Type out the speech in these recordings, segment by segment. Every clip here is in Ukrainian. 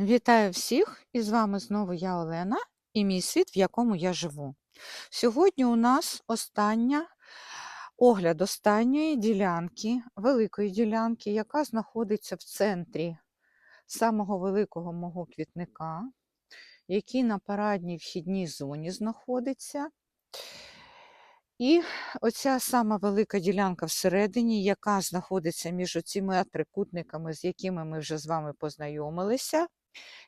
Вітаю всіх! І з вами знову я Олена і мій світ, в якому я живу. Сьогодні у нас остання огляд останньої ділянки, великої ділянки, яка знаходиться в центрі самого великого мого квітника, який на парадній вхідній зоні знаходиться. І оця сама велика ділянка всередині, яка знаходиться між оціми трикутниками, з якими ми вже з вами познайомилися.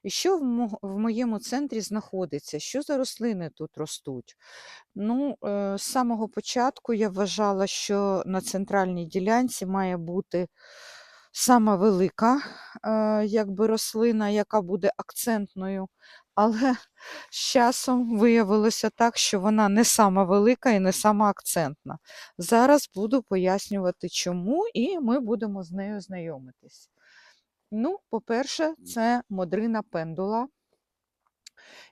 І що в, мо- в моєму центрі знаходиться? Що за рослини тут ростуть? Ну, е, з самого початку я вважала, що на центральній ділянці має бути сама велика е, якби рослина, яка буде акцентною. Але з часом виявилося так, що вона не сама велика і не сама акцентна. Зараз буду пояснювати, чому, і ми будемо з нею знайомитись. Ну, по-перше, це модрина пендула,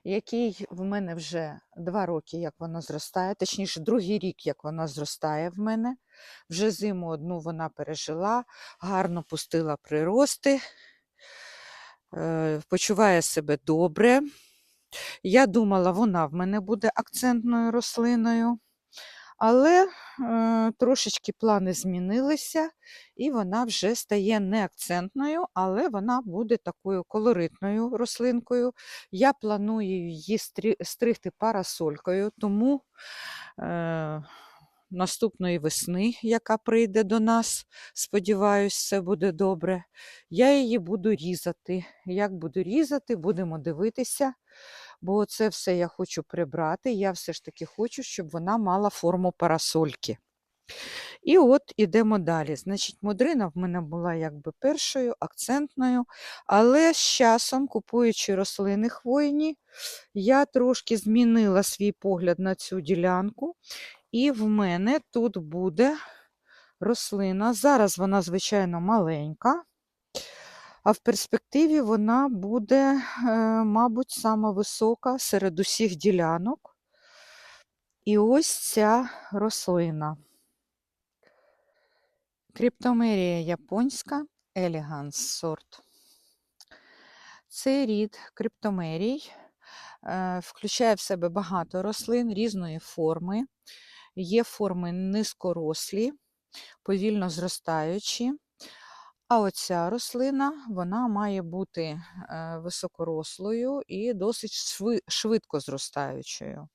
який в мене вже два роки, як вона зростає, точніше, другий рік, як вона зростає в мене. Вже зиму одну вона пережила, гарно пустила прирости, е, почуває себе добре. Я думала, вона в мене буде акцентною рослиною. Але е, трошечки плани змінилися, і вона вже стає не акцентною, але вона буде такою колоритною рослинкою. Я планую її стригти парасолькою, тому е, наступної весни, яка прийде до нас, сподіваюсь, все буде добре. Я її буду різати. Як буду різати, будемо дивитися бо це все я хочу прибрати. Я все ж таки хочу, щоб вона мала форму парасольки. І от ідемо далі. Значить, модрина в мене була якби першою, акцентною, але з часом, купуючи рослини хвойні, я трошки змінила свій погляд на цю ділянку, і в мене тут буде рослина. Зараз вона, звичайно, маленька. А в перспективі вона буде, е, мабуть, сама висока серед усіх ділянок. І ось ця рослина. Криптомерія японська, елеганс сорт. Цей рід криптомерій е, включає в себе багато рослин різної форми. Є форми низькорослі, повільно зростаючі. А оця рослина вона має бути е, високорослою і досить швидко зростаючою.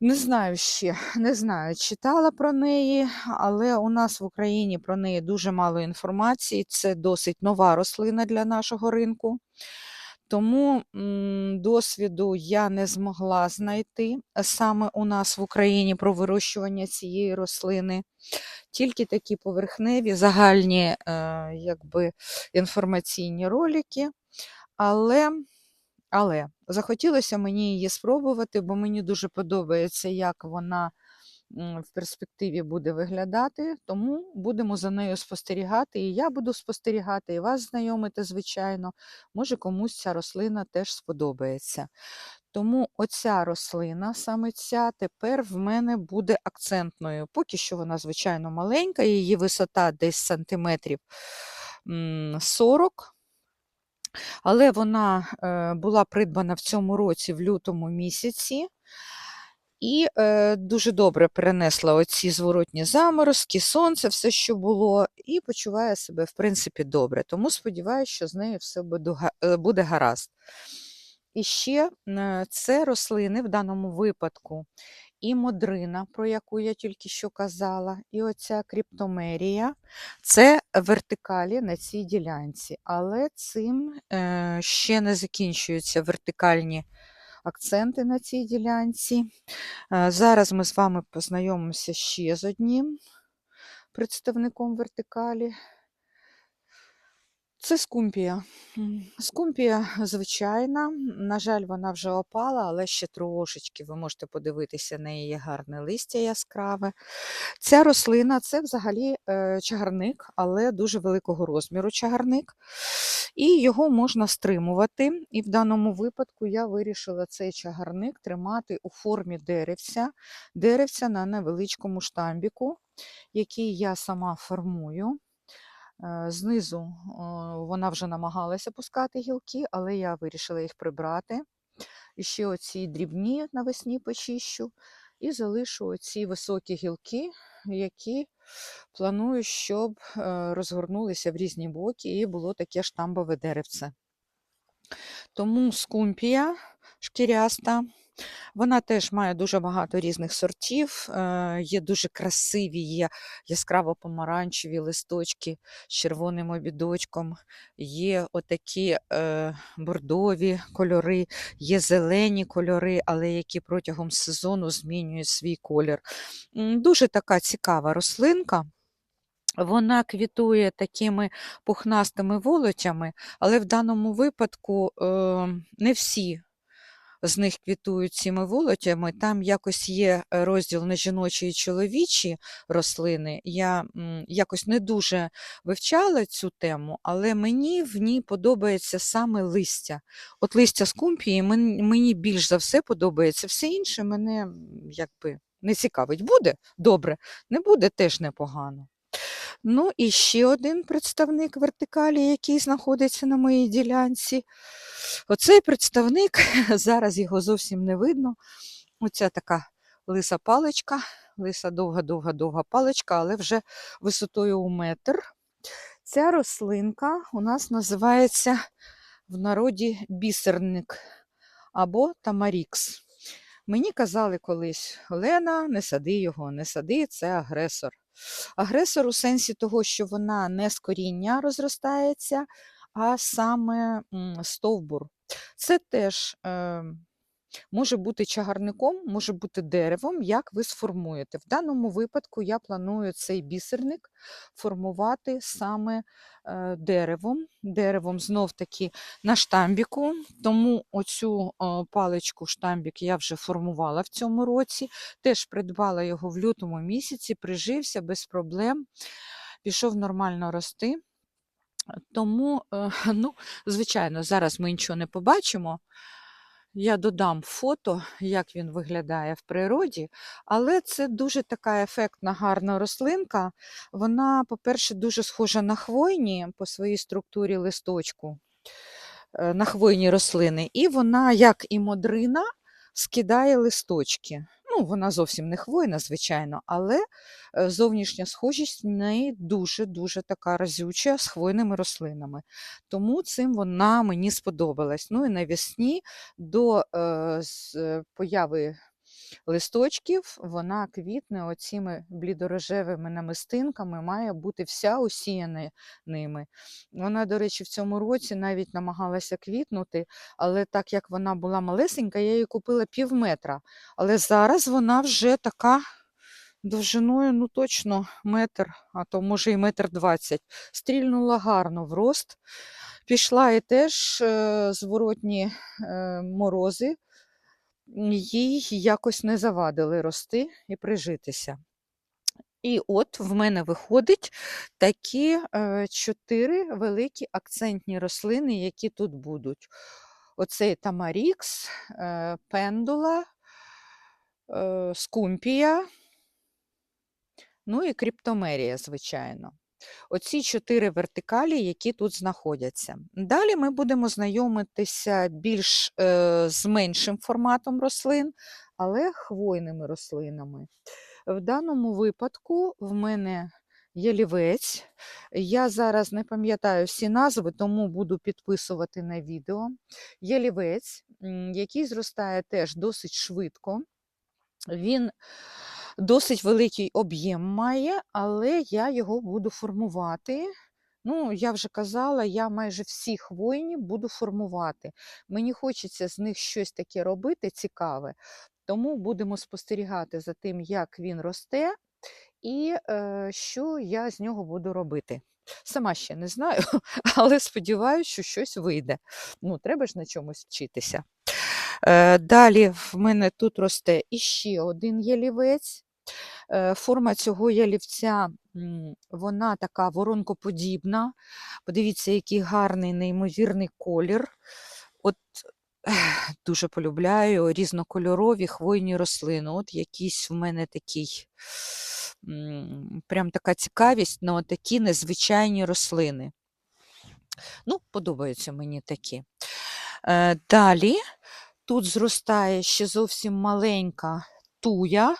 Не знаю ще, не знаю, читала про неї, але у нас в Україні про неї дуже мало інформації. Це досить нова рослина для нашого ринку. Тому досвіду я не змогла знайти саме у нас в Україні про вирощування цієї рослини. Тільки такі поверхневі, загальні е, якби, інформаційні ролики. Але, але захотілося мені її спробувати, бо мені дуже подобається, як вона в перспективі буде виглядати. Тому будемо за нею спостерігати. І я буду спостерігати, і вас знайомити, звичайно. Може, комусь ця рослина теж сподобається. Тому оця рослина, саме ця, тепер в мене буде акцентною. Поки що вона, звичайно, маленька, її висота десь сантиметрів 40. Але вона е, була придбана в цьому році, в лютому місяці. І е, дуже добре перенесла оці зворотні заморозки, сонце, все, що було, і почуває себе, в принципі, добре. Тому сподіваюся, що з нею все буде, е, буде гаразд. І ще е, це рослини в даному випадку і модрина, про яку я тільки що казала, і оця кріптомерія це вертикалі на цій ділянці. Але цим е, ще не закінчуються вертикальні акценти на цій ділянці. Е, Зараз ми з вами познайомимося ще з одним представником вертикалі. Це скумпія. Скумпія звичайна. На жаль, вона вже опала, але ще трошечки ви можете подивитися, на її гарне листя яскраве. Ця рослина це взагалі е, чагарник, але дуже великого розміру чагарник. І його можна стримувати. І в даному випадку я вирішила цей чагарник тримати у формі деревця, деревця на невеличкому штамбіку, який я сама формую. Е, Знизу вона вже намагалася пускати гілки, але я вирішила їх прибрати. І ще оці дрібні навесні почищу. І залишу оці високі гілки, які планую, щоб е, розгорнулися в різні боки і було таке штамбове деревце. Тому скумпія шкіряста. Вона теж має дуже багато різних сортів, е, є дуже красиві, є яскраво помаранчеві листочки з червоним обідочком, є отакі е, бордові кольори, є зелені кольори, але які протягом сезону змінюють свій колір. Дуже така цікава рослинка. Вона квітує такими пухнастими волотями, але в даному випадку е, не всі з них квітують цими волотями. Там якось є розділ на жіночі і чоловічі рослини. Я якось не дуже вивчала цю тему, але мені в ній подобається саме листя. От листя скумпії мен- мені більш за все подобається. Все інше мене якби не цікавить. Буде добре, не буде теж непогано. Ну і ще один представник вертикалі, який знаходиться на моїй ділянці. Оцей представник, зараз його зовсім не видно. Оця така лиса паличка, лиса довга-довга-довга паличка, але вже висотою у метр. Ця рослинка у нас називається в народі бісерник або тамарікс. Мені казали колись, Олена, не сади його, не сади, це агресор. Агресор у сенсі того, що вона не з коріння розростається, а саме стовбур. Це теж е, може бути чагарником, може бути деревом, як ви сформуєте. В даному випадку я планую цей бісерник формувати саме е, деревом. Деревом знов-таки на штамбіку, тому оцю е, паличку штамбік я вже формувала в цьому році. Теж придбала його в лютому місяці, прижився без проблем, пішов нормально рости. Тому, е, ну, звичайно, зараз ми нічого не побачимо. Я додам фото, як він виглядає в природі, але це дуже така ефектна, гарна рослинка. Вона, по-перше, дуже схожа на хвойні по своїй структурі листочку, е, на хвойні рослини. І вона, як і модрина, скидає листочки. Ну, вона зовсім не хвойна, звичайно, але е, зовнішня схожість в неї дуже-дуже така разюча з хвойними рослинами. Тому цим вона мені сподобалась. Ну і навесні до е, появи листочків вона квітне оціми блідорожевими намистинками, має бути вся усіяна ними. Вона, до речі, в цьому році навіть намагалася квітнути, але так як вона була малесенька, я її купила пів метра. Але зараз вона вже така довжиною, ну точно метр, а то може і метр двадцять. Стрільнула гарно в рост. Пішла і теж е, зворотні е, морози, їй якось не завадили рости і прижитися. І от в мене виходить такі е, чотири великі акцентні рослини, які тут будуть. Оцей тамарікс, е, пендула, е, скумпія, ну і криптомерія, звичайно. Оці чотири вертикалі, які тут знаходяться. Далі ми будемо знайомитися більш е, з меншим форматом рослин, але хвойними рослинами. В даному випадку в мене ялівець. Я зараз не пам'ятаю всі назви, тому буду підписувати на відео. Ялівець, м, який зростає теж досить швидко. Він досить великий об'єм має, але я його буду формувати. Ну, я вже казала, я майже всі хвойні буду формувати. Мені хочеться з них щось таке робити цікаве, тому будемо спостерігати за тим, як він росте, і е, що я з нього буду робити. Сама ще не знаю, але сподіваюся, що щось вийде. Ну, треба ж на чомусь вчитися. Е, Далі в мене тут росте іще один ялівець. Е, Форма цього ялівця вона така воронкоподібна. Подивіться, який гарний, неймовірний колір. От дуже полюбляю різнокольорові хвойні рослини. От якийсь в мене такий прям така цікавість на такі незвичайні рослини. Ну, подобаються мені такі. Е, далі тут зростає ще зовсім маленька туя.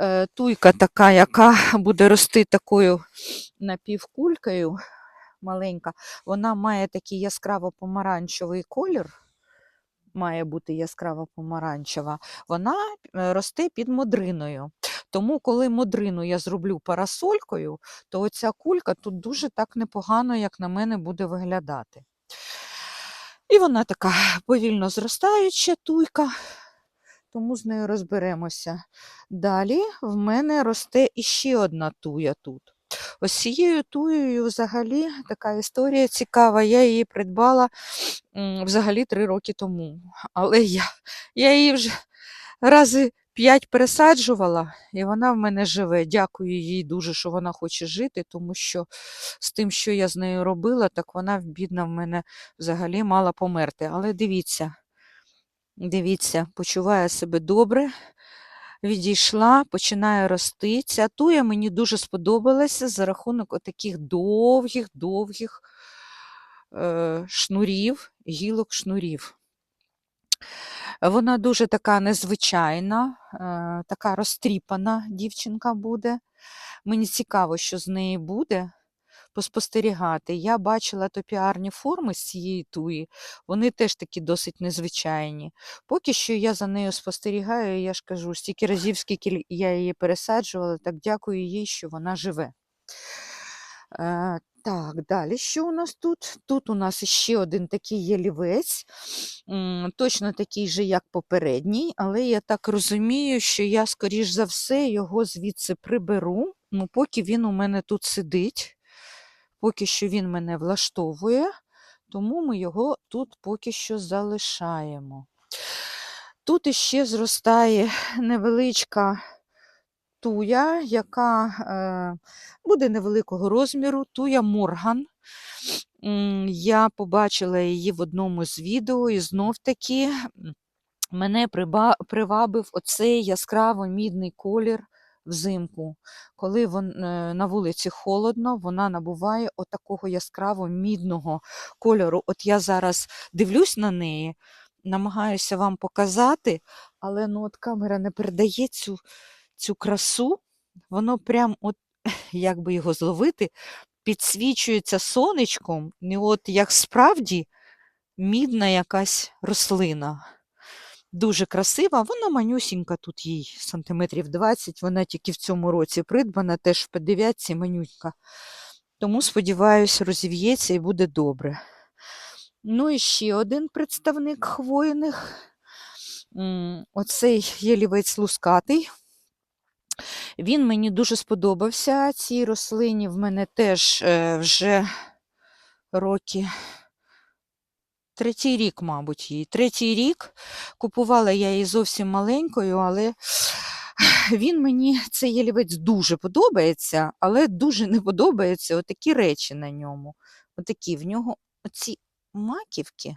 Е, туйка така, яка буде рости такою напівкулькою маленька. Вона має такий яскраво-помаранчевий колір. Має бути яскраво помаранчева, вона е, росте під модриною. Тому, коли модрину я зроблю парасолькою, то оця кулька тут дуже так непогано, як на мене, буде виглядати. І вона така повільно зростаюча туйка, тому з нею розберемося. Далі в мене росте іще одна туя тут. Ось цією туєю взагалі така історія цікава. Я її придбала взагалі три роки тому. Але я, я її вже рази п'ять пересаджувала, і вона в мене живе. Дякую їй дуже, що вона хоче жити, тому що з тим, що я з нею робила, так вона бідна в мене взагалі мала померти. Але дивіться, дивіться, почуває себе добре. Відійшла, починає рости. Ця туя мені дуже сподобалася за рахунок таких довгих-довгих е, шнурів, гілок шнурів. Вона дуже така незвичайна, е, така розтріпана дівчинка буде. Мені цікаво, що з неї буде поспостерігати. Я бачила топіарні форми з цієї туї, вони теж такі досить незвичайні. Поки що я за нею спостерігаю, я ж кажу, стільки разів, скільки я її пересаджувала, так дякую їй, що вона живе. Е, так, далі що у нас тут? Тут у нас ще один такий ялівець, точно такий же, як попередній, але я так розумію, що я, скоріш за все, його звідси приберу, ну, поки він у мене тут сидить, поки що він мене влаштовує, тому ми його тут поки що залишаємо. Тут іще зростає невеличка туя, яка е, буде невеликого розміру, туя Морган. Я побачила її в одному з відео, і знов таки мене привабив оцей яскраво мідний колір взимку. Коли вон, е, на вулиці холодно, вона набуває отакого яскраво мідного кольору. От я зараз дивлюсь на неї, намагаюся вам показати, але ну, от камера не передає цю, цю красу. Воно прям, от, як би його зловити, підсвічується сонечком, і от як справді мідна якась рослина. Дуже красива, вона манюсінька, тут їй сантиметрів 20, вона тільки в цьому році придбана, теж в П9 манюнька. Тому, сподіваюся, розів'ється і буде добре. Ну і ще один представник хвойних. Оцей ялівець лускатий. Він мені дуже сподобався. Цій рослині в мене теж е, вже роки. Третій рік, мабуть, їй. Третій рік. Купувала я її зовсім маленькою, але він мені, цей ялівець, дуже подобається, але дуже не подобаються отакі речі на ньому. Отакі в нього оці маківки,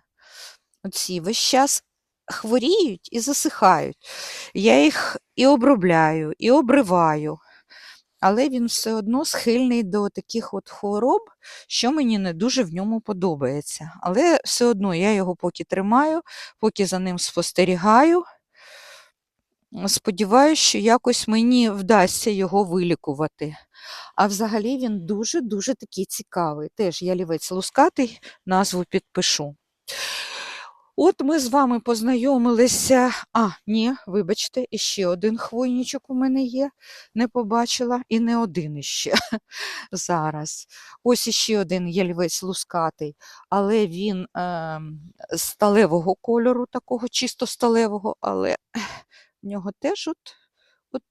оці весь час хворіють і засихають. Я їх і обробляю, і обриваю. Але він все одно схильний до таких от хвороб, що мені не дуже в ньому подобається. Але все одно я його поки тримаю, поки за ним спостерігаю. Сподіваюсь, що якось мені вдасться його вилікувати. А взагалі він дуже-дуже такий цікавий. Теж ялівець лускатий, назву підпишу. От ми з вами познайомилися. А, ні, вибачте, іще один хвойничок у мене є, не побачила, і не один іще зараз. Ось іще один ялівець лускатий, але він е, сталевого кольору, такого чисто сталевого, але в нього теж от, от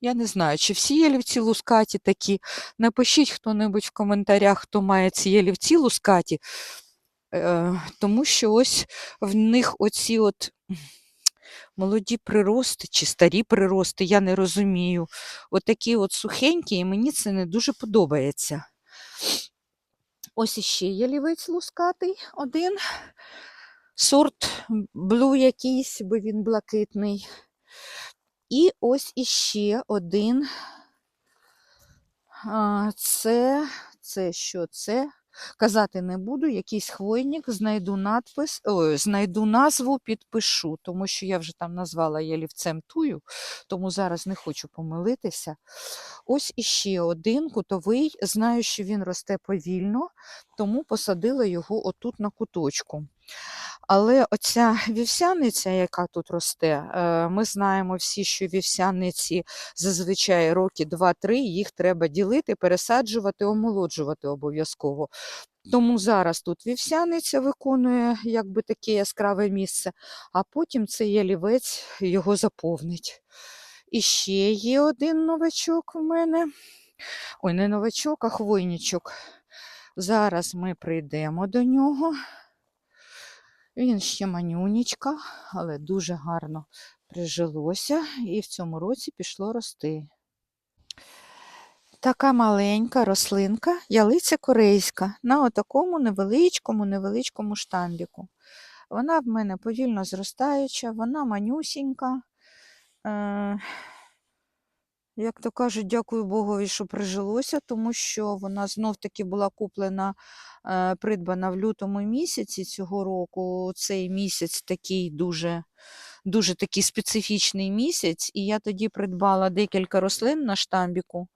я не знаю, чи всі ялівці лускаті такі. Напишіть хто-небудь в коментарях, хто має ці ялівці лускаті. Е, тому що ось в них оці от молоді прирости чи старі прирости, я не розумію. Отакі от сухенькі, і мені це не дуже подобається. Ось іще ялівець лускатий один. сорт блю якийсь, бо він блакитний. І ось іще один. Це, це що це? Казати не буду, якийсь хвойник, знайду надпис, о, знайду назву, підпишу, тому що я вже там назвала ялівцем тую, тому зараз не хочу помилитися. Ось іще один кутовий. Знаю, що він росте повільно, тому посадила його отут на куточку. Але оця вівсяниця, яка тут росте, е, ми знаємо всі, що вівсяниці зазвичай роки 2-3, їх треба ділити, пересаджувати, омолоджувати обов'язково. Тому зараз тут вівсяниця виконує якби таке яскраве місце, а потім цей ялівець його заповнить. І ще є один новачок в мене. Ой, не новачок, а хвойничок. Зараз ми прийдемо до нього. Він ще манюнічка, але дуже гарно прижилося і в цьому році пішло рости. Така маленька рослинка, ялиця корейська, на отакому невеличкому, невеличкому штамбіку. Вона в мене повільно зростаюча, вона манюсінька. Як то кажуть, дякую Богові, що прижилося, тому що вона знов-таки була куплена, е, придбана в лютому місяці цього року. Цей місяць такий дуже, дуже такий специфічний місяць, і я тоді придбала декілька рослин на штамбіку,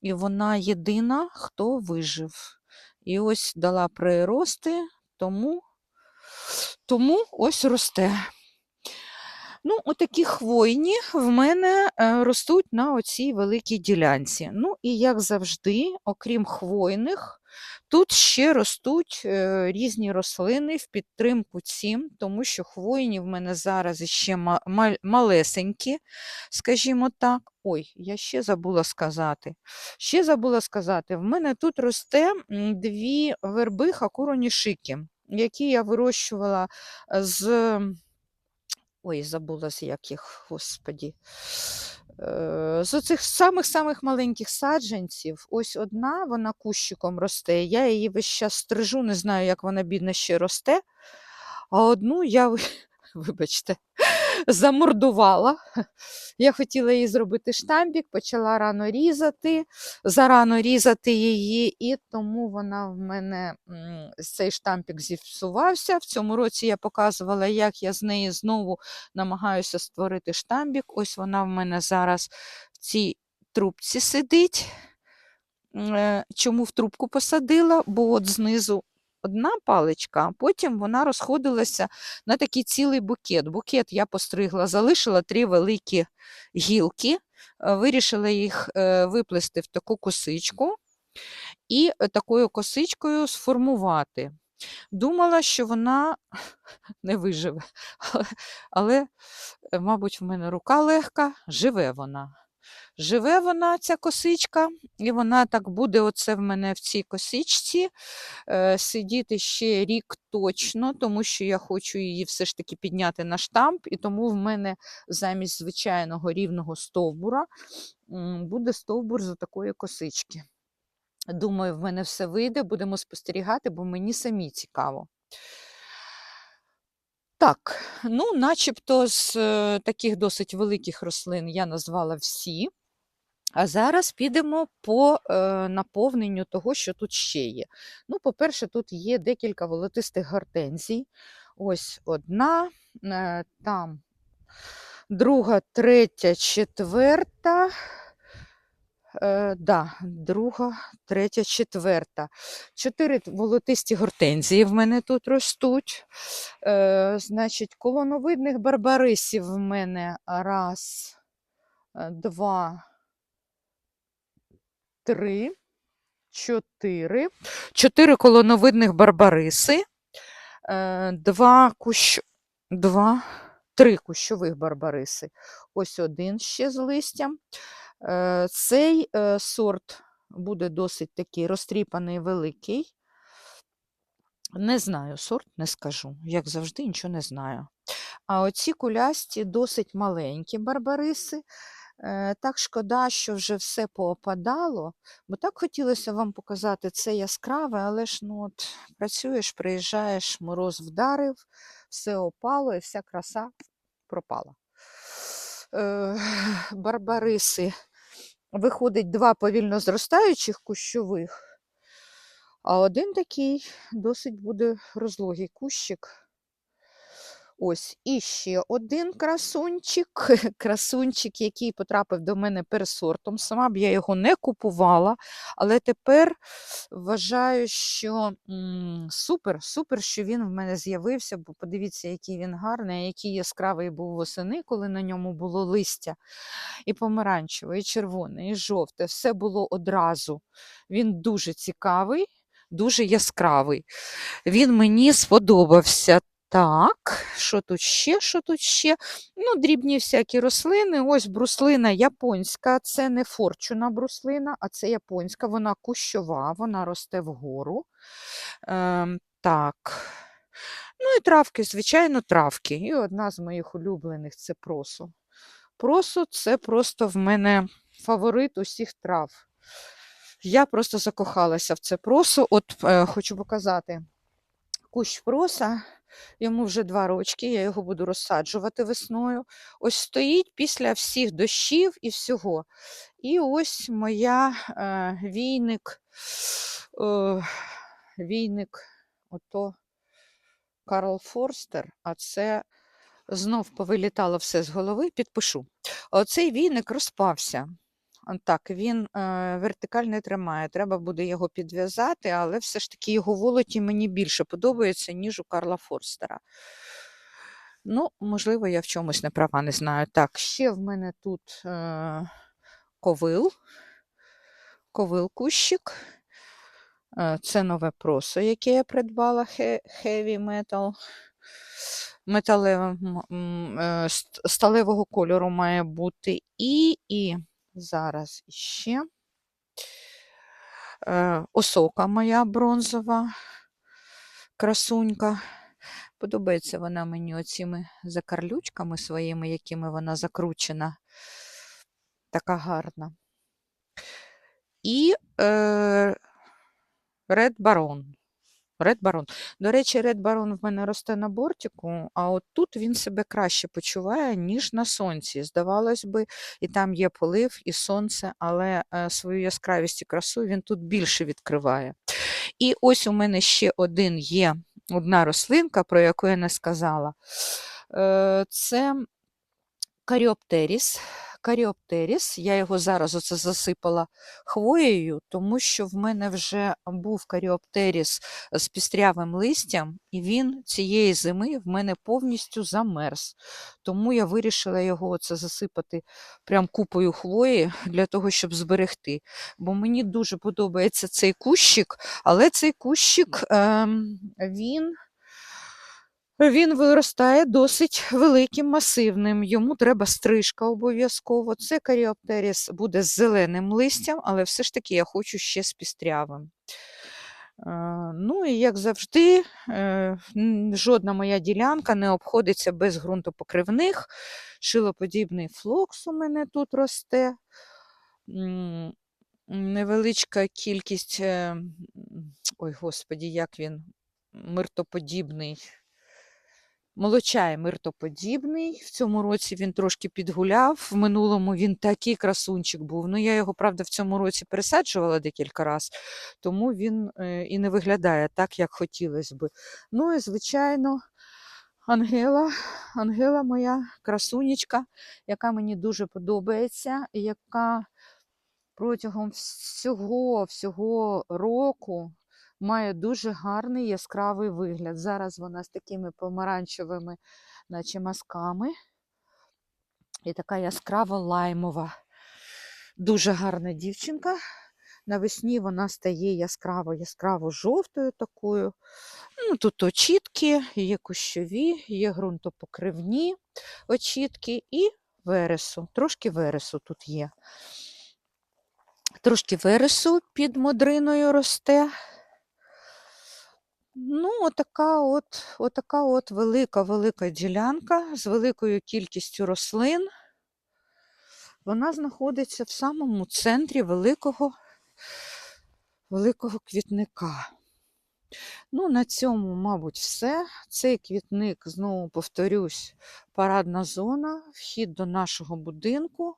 і вона єдина, хто вижив. І ось дала прирости, тому, тому ось росте. Ну, отакі хвойні в мене е, ростуть на оцій великій ділянці. Ну, і як завжди, окрім хвойних, тут ще ростуть е, різні рослини в підтримку цим, тому що хвойні в мене зараз ще ма- ма- малесенькі, скажімо так. Ой, я ще забула сказати. Ще забула сказати, в мене тут росте дві верби хакуронішики, які я вирощувала з. Ой, забула з яких, господі. Е, З оцих самих-самих маленьких саджанців, ось одна, вона кущиком росте. Я її весь час стрижу, не знаю, як вона бідна ще росте. А одну я, вибачте, замордувала. Я хотіла їй зробити штамбік, почала рано різати, зарано різати її, і тому вона в мене цей штампік зіпсувався. В цьому році я показувала, як я з неї знову намагаюся створити штамбік. Ось вона в мене зараз в цій трубці сидить. Е, Чому в трубку посадила? Бо от знизу одна паличка, а потім вона розходилася на такий цілий букет. Букет я постригла, залишила три великі гілки, е, вирішила їх е, виплести в таку косичку і е, такою косичкою сформувати. Думала, що вона не виживе, але, але, мабуть, в мене рука легка, живе вона. Живе вона, ця косичка, і вона так буде оце в мене в цій косичці е, сидіти ще рік точно, тому що я хочу її все ж таки підняти на штамп, і тому в мене замість звичайного рівного стовбура буде стовбур з такої косички. Думаю, в мене все вийде, будемо спостерігати, бо мені самі цікаво. Так, ну, начебто з е, таких досить великих рослин я назвала всі. А зараз підемо по е, наповненню того, що тут ще є. Ну, по-перше, тут є декілька волотистих гортензій. Ось одна, е, там друга, третя, четверта. Е, да, друга, третя, четверта. Чотири волотисті гортензії в мене тут ростуть. Е, значить, колоновидних барбарисів в мене раз, е, два, три, чотири. Чотири колоновидних барбариси, е, два кущ... два, три кущових барбариси. Ось один ще з листям. Е, Цей е, сорт буде досить такий розтріпаний, великий. Не знаю, сорт не скажу. Як завжди, нічого не знаю. А оці кулясті досить маленькі барбариси. Е, Так шкода, що вже все поопадало, бо так хотілося вам показати це яскраве, але ж ну от працюєш, приїжджаєш, мороз вдарив, все опало і вся краса пропала. Барбариси. Виходить два повільно зростаючих кущових, а один такий досить буде розлогий кущик. Ось і ще один красунчик, красунчик, який потрапив до мене пересортом. Сама б я його не купувала, але тепер вважаю, що супер, супер, що він в мене з'явився, бо подивіться, який він гарний, який яскравий був восени, коли на ньому було листя. І помаранчеве, і червоне, і жовте. Все було одразу. Він дуже цікавий, дуже яскравий. Він мені сподобався. Так, що тут ще? Що тут ще? Ну, дрібні всякі рослини. Ось бруслина японська. Це не форчуна бруслина, а це японська. Вона кущова, вона росте вгору. Ем, так. Ну і травки, звичайно, травки. І одна з моїх улюблених це просо. Просо це просто в мене фаворит усіх трав. Я просто закохалася в це просо. От е, хочу показати кущ проса. Йому вже два рочки, я його буду розсаджувати весною. Ось стоїть після всіх дощів і всього. І ось моя е, війник, е, війник, ото Карл Форстер, а це знов повилітало все з голови, підпишу. Оцей війник розпався. Он Так, він е, вертикаль не тримає. Треба буде його підв'язати, але все ж таки його волоті мені більше подобається, ніж у Карла Форстера. Ну, можливо, я в чомусь не права, не знаю. Так, ще в мене тут е, ковил, ковил кущик. Е, Це нове просо, яке я придбала He- Heavy Metal. Металеве, м, м, е, ст- сталевого кольору має бути. І, і зараз іще. Е, Осока моя бронзова красунька. Подобається вона мені оціми закарлючками своїми, якими вона закручена. Така гарна. І е, Red Baron. Red Baron. До речі, Red Baron в мене росте на бортику, а от тут він себе краще почуває, ніж на сонці. Здавалось би, і там є полив, і сонце, але е, свою яскравість і красу він тут більше відкриває. І ось у мене ще один є одна рослинка, про яку я не сказала. Е, Це каріоптеріс. Каріоптеріс, я його зараз оце засипала хвоєю, тому що в мене вже був каріоптеріс з пістрявим листям, і він цієї зими в мене повністю замерз. Тому я вирішила його оце засипати прям купою хвої для того, щоб зберегти. Бо мені дуже подобається цей кущик, але цей кущик ем, він. Він виростає досить великим, масивним. Йому треба стрижка обов'язково. Це каріоптеріс буде з зеленим листям, але все ж таки я хочу ще з пістрявим. Е, Ну і як завжди, е, жодна моя ділянка не обходиться без ґрунтопокривних. Шилоподібний флокс у мене тут росте. Невеличка кількість, е, ой, господі, як він, миртоподібний. Молочай миртоподібний. В цьому році він трошки підгуляв. В минулому він такий красунчик був. Ну, я його, правда, в цьому році пересаджувала декілька разів, тому він е, і не виглядає так, як хотілося би. Ну і, звичайно, Ангела, Ангела моя красунечка, яка мені дуже подобається, яка протягом всього, всього року має дуже гарний яскравий вигляд. Зараз вона з такими помаранчевими, наче мазками. І така яскрава лаймова. Дуже гарна дівчинка. Навесні вона стає яскраво яскраво жовтою такою. Ну, Тут очітки, є кущові, є ґрунтопокривні очітки і вересу. Трошки вересу тут є. Трошки вересу під модриною росте. Ну, отака от, отака от велика-велика ділянка з великою кількістю рослин. Вона знаходиться в самому центрі великого, великого квітника. Ну, на цьому, мабуть, все. Цей квітник, знову повторюсь, парадна зона, вхід до нашого будинку.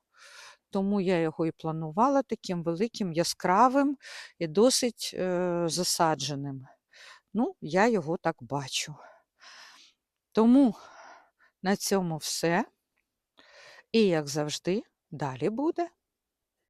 Тому я його і планувала таким великим, яскравим і досить е, засадженим. Ну, я його так бачу. Тому на цьому все. І, як завжди, далі буде.